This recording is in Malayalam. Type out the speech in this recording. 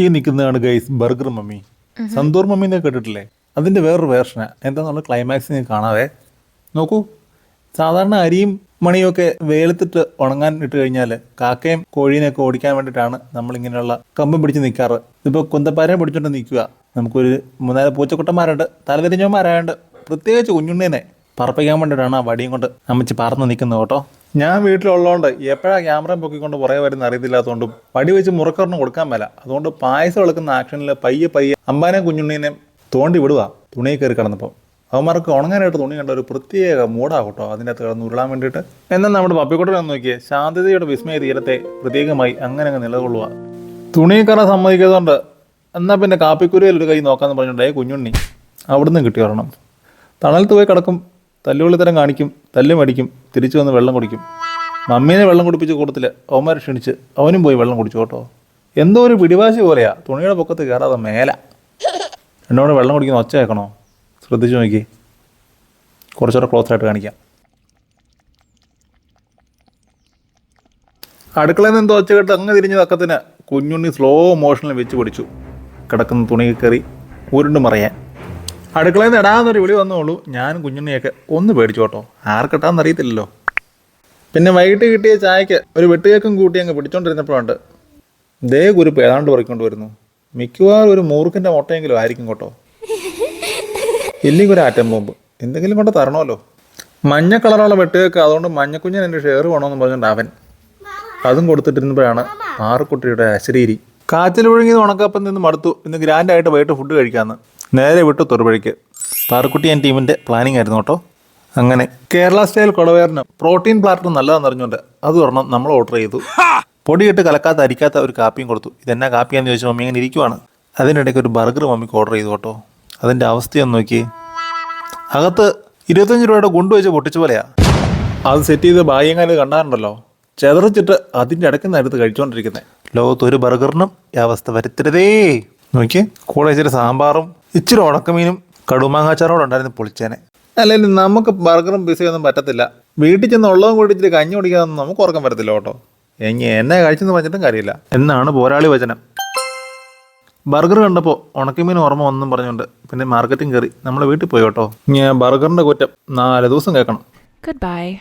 ഈ നിൽക്കുന്നതാണ് guys burger mummy Santoor mummy എന്നൊക്കെ കേട്ടിട്ടില്ലേ? അതിന്റെ വേറൊരു വേർഷനാണ് എന്താണെന്നുള്ള ക്ലൈമാക്സ് കാണാതെ കാണാവേ. നോക്കൂ. സാധാരണ അരിയും മണിയും ഒക്കെ വെയിലത്തിട്ട് ഉണങ്ങാൻ ഇട്ട് കഴിഞ്ഞാൽ കാക്കയും കോഴീനെയൊക്കെ ഓടിക്കാൻ വേണ്ടിയിട്ടാണ് നമ്മളിങ്ങനെയുള്ള കമ്പം പിടിച്ച് നിൽക്കാറ് ഇപ്പോൾ കുന്തപ്പാരനെ പിടിച്ചോണ്ട് നിൽക്കുക നമുക്കൊരു മൂന്നാൽ പൂച്ചക്കുട്ടന്മാരുണ്ട്. തലതിരിഞ്ഞവന്മാരായുണ്ട് പ്രത്യേകിച്ച് കുഞ്ഞുണ്ണീനെ പറപ്പിക്കാൻ വേണ്ടിയിട്ടാണ് ആ വടിയും കൊണ്ട് അമ്മച്ചി പറന്ന് നിൽക്കുന്നത് കേട്ടോ. ഞാൻ വീട്ടിലുള്ളതുകൊണ്ട് എപ്പോഴാണ് ക്യാമറ പൊക്കിക്കൊണ്ട് പുറകെ വരുന്ന അറിയത്തില്ലാത്തതുകൊണ്ടും പടി വെച്ച് മുറക്കറിന് കൊടുക്കാൻ മേല. അതുകൊണ്ട് പായസം വിളക്കുന്ന ആക്ഷനിൽ പയ്യെ പയ്യെ അമ്പാനെ കുഞ്ഞുണ്ണീനെ തോണ്ടി വിടുക തുണി കയറി കിടന്നപ്പോൾ അവന്മാർക്ക് ഉണങ്ങാനായിട്ട് തുണി കണ്ട ഒരു പ്രത്യേക മൂടാ കേട്ടോ അതിന്റെ അകത്ത് കിടന്ന് ഉരുളാൻ വേണ്ടിയിട്ട്. എന്നാൽ നമ്മുടെ പപ്പിക്കുട്ടനെ നോക്കിയേ ശാന്തതയുടെ വിസ്മയ തീരത്തെ പ്രത്യേകമായി അങ്ങനെ അങ്ങ് നിലകൊള്ളുക തുണി കയറാൻ സമ്മതിക്കാത്തതുകൊണ്ട് എന്നാൽ പിന്നെ കാപ്പിക്കുരിയിൽ ഒരു കൈ നോക്കാമെന്ന് പറഞ്ഞിട്ടുണ്ടായി കുഞ്ഞുണ്ണി അവിടുന്ന് കിട്ടി വരണം തണലത്ത് പോയി കിടക്കും തല്ലുകൊള്ളിത്തരം കാണിക്കും തല്ലും അടിക്കും തിരിച്ചു വന്ന് വെള്ളം കുടിക്കും. മമ്മീനെ വെള്ളം കുടിപ്പിച്ച് കൂട്ടത്തിൽ അവന്മാരെ ക്ഷണിച്ച് അവനും പോയി വെള്ളം കുടിച്ചു കേട്ടോ. എന്തോ ഒരു പിടിവാശി പോലെയാ. തുണിയുടെ പൊക്കത്ത് കയറാതെ മേല. എന്നോട് വെള്ളം കുടിക്കുന്ന ഒച്ച കേൾക്കണോ ശ്രദ്ധിച്ചു നോക്കി. കുറച്ചുകൂടെ ക്ലോസ് ആയിട്ട് കാണിക്കാം. അടുക്കളയിൽ നിന്ന് എന്തോ ഒച്ച കേട്ട് അങ്ങ് തിരിഞ്ഞ തക്കത്തിന് കുഞ്ഞുണ്ണി സ്ലോ മോഷനിൽ വെച്ച് പിടിച്ചു. കിടക്കുന്ന തുണി കയറി ഉരുണ്ട് മറിയാൻ. അടുക്കളയിൽ നിന്ന് ഇടാന്നൊരു വിളി വന്നോളൂ. ഞാൻ കുഞ്ഞുണ്ണിയൊക്കെ ഒന്ന് പേടിച്ചു കേട്ടോ ആർക്കിട്ടാന്ന് അറിയത്തില്ലല്ലോ. പിന്നെ വൈകിട്ട് കിട്ടിയ ചായക്ക് ഒരു വെട്ടുകേക്കും കൂട്ടി അങ്ങ് പിടിച്ചോണ്ടിരുന്നപ്പോഴുണ്ട് ദേ കുരുപ്പ് ഏതാണ്ട് പറിക്കൊണ്ട് വരുന്നു. മിക്കവാറും ഒരു മൂർഖിന്റെ മുട്ടയെങ്കിലും ആയിരിക്കും കേട്ടോ. ഇല്ലെങ്കിൽ ഒരു ആറ്റം ബോംബ്. എന്തെങ്കിലും കൊണ്ട് തരണമല്ലോ. മഞ്ഞ കളറുള്ള വെട്ടുകേക്ക് അതുകൊണ്ട് മഞ്ഞക്കുഞ്ഞൻ എന്റെ ഷെയർ വേണമെന്ന് പറഞ്ഞുകൊണ്ട് അവൻ. അതും കൊടുത്തിട്ടിരുന്നപ്പോഴാണ് ആറുക്കുട്ടിയുടെ അശരീരി കാറ്റിൽ ഒഴുകിയത് ഉണക്കപ്പം നിന്ന് മടുത്തു. ഇന്ന് ഗ്രാൻഡായിട്ട് വൈകിട്ട് ഫുഡ് കഴിക്കാമെന്ന് നേരെ വിട്ടു തൊടുപഴിക്ക് പാറക്കുട്ടി ആൻഡ് ടീമിന്റെ പ്ലാനിങ് ആയിരുന്നു കേട്ടോ. അങ്ങനെ കേരള സ്റ്റൈൽ കുടവേറിന് പ്രോട്ടീൻ പ്ലാറ്റർ നല്ലതാണെന്ന് അറിഞ്ഞുകൊണ്ട് അത് ഒരെണ്ണം നമ്മൾ ഓർഡർ ചെയ്തു. പൊടിയിട്ട് കലക്കാത്ത അരിക്കാത്ത ഒരു കാപ്പിയും കൊടുത്തു. ഇതെന്നാ കാപ്പിയാന്ന് ചോദിച്ചു മമ്മി ഇങ്ങനെ ഇരിക്കുവാണ്. അതിനിടയ്ക്ക് ഒരു ബർഗർ മമ്മിക്ക് ഓർഡർ ചെയ്തു കേട്ടോ. അതിന്റെ അവസ്ഥയൊന്ന് നോക്കി. അകത്ത് ഇരുപത്തഞ്ച് രൂപയുടെ ഗുണ്ട് വെച്ച് പൊട്ടിച്ച പോലെയാ. അത് സെറ്റ് ചെയ്ത് ബാഹ്യങ്ങാൽ കണ്ടാറുണ്ടല്ലോ. ചെതറിച്ചിട്ട് അതിന്റെ ഇടയ്ക്ക് എടുത്ത് കഴിച്ചുകൊണ്ടിരിക്കുന്നത് ലോകത്ത് ഒരു ബർഗറിനും ഈ അവസ്ഥ വരുത്തരുതേ. നോക്കി. കൂടെ ഇച്ചിരി സാമ്പാറും ഇച്ചിരി ഉണക്കമീനും കടുമാങ്ങാച്ചാറോടെ ഉണ്ടായിരുന്നു പൊളിച്ചേനെ. അല്ലെങ്കിൽ നമുക്ക് ബർഗറും പിസയൊന്നും പറ്റത്തില്ല. വീട്ടിൽ ചെന്ന് ഉള്ളതും കൂടി ഇച്ചിരി കഞ്ഞി കുടിക്കാതൊന്നും നമുക്ക് ഉറക്കം വരത്തില്ല കേട്ടോ. എങ്ങി എന്നെ കഴിച്ചെന്ന് പറഞ്ഞിട്ടും കാര്യമില്ല. എന്നാണ് പോരാളി വചനം. ബർഗർ കണ്ടപ്പോൾ ഉണക്കമീൻ ഓർമ്മ ഒന്നും പറഞ്ഞുകൊണ്ട് പിന്നെ മാർക്കറ്റിംഗ് കയറി നമ്മൾ വീട്ടിൽ പോയി കേട്ടോ. ഞാൻ ബർഗറിന്റെ കുറ്റം നാല് ദിവസം കേൾക്കണം. Goodbye.